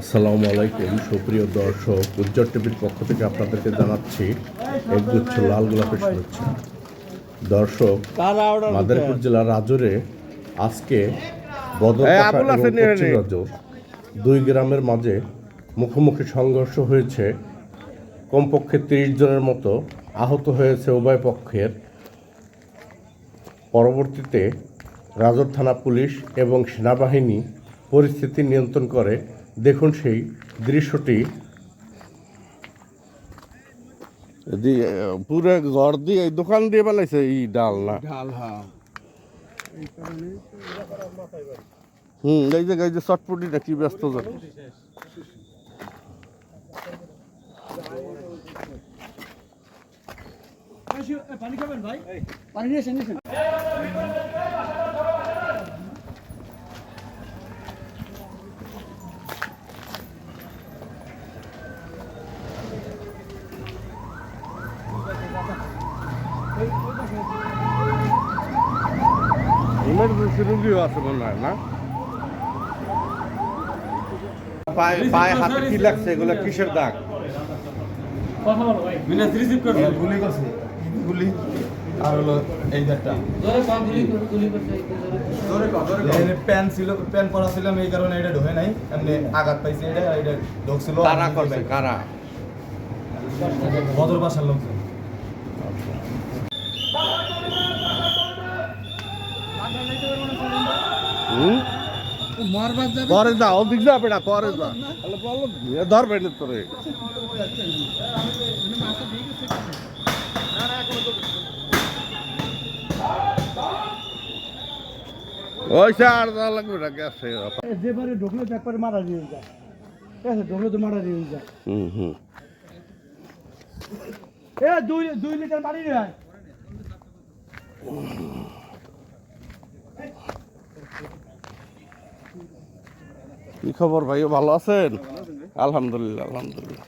আসসালামু আলাইকুম সুপ্রিয় দর্শক উজ্জ্বল টিভির পক্ষ থেকে আপনাদেরকে জানাচ্ছি একগুচ্ছ লাল গোলাপের শুভেচ্ছা। দর্শক মাদারীপুর জেলার রাজরে আজকে। রাজ্য দুই গ্রামের মাঝে মুখোমুখি সংঘর্ষ হয়েছে। কমপক্ষে তিরিশ জনের মতো আহত হয়েছে উভয় পক্ষের। পরবর্তীতে রাজর থানা পুলিশ এবং সেনাবাহিনী পরিস্থিতি নিয়ন্ত্রণ করে দেখুন সেই দৃশ্যটি। দিয়ে পুরো ঘর দিয়ে এই দোকান দিয়ে বানাইছে এই ডাল না? ঢাল হ্যাঁ। হুম এই যে এই যে চটপটি না কি ব্যস্ত যাবে পানি নিয়ে ইমার্জেন্সি রুগীও আছে মনে হয় না? পায়ে পায়ে হাতে কি লাগছে এগুলো? কিসের দাগ? গুলি করছে। গুলি? আর হলো এই দেড়টা প্যান ছিল প্যান পরা ছিলাম এই কারণে এটা ঢোকে নাই। এমনি আঘাত পাইছে এটা এটা ঢোকছিল। কারা করছে কারা? বদর বাসার লোকজন মারবার যাবে? পরে যা বেটা বলো এ ধরবে না তোরে। ওই সে আর যা লাগবে না গেছে যেবারে ঢুকলে তো মারা দিয়ে যায় ঠিক আছে ঢুকলে তো মারা দিয়ে যায় হুম হুম। এ দুই দুই লিটার পানি আয়। কি খবর ভাই ভালো আছেন? আলহামদুলিল্লাহ আলহামদুলিল্লাহ।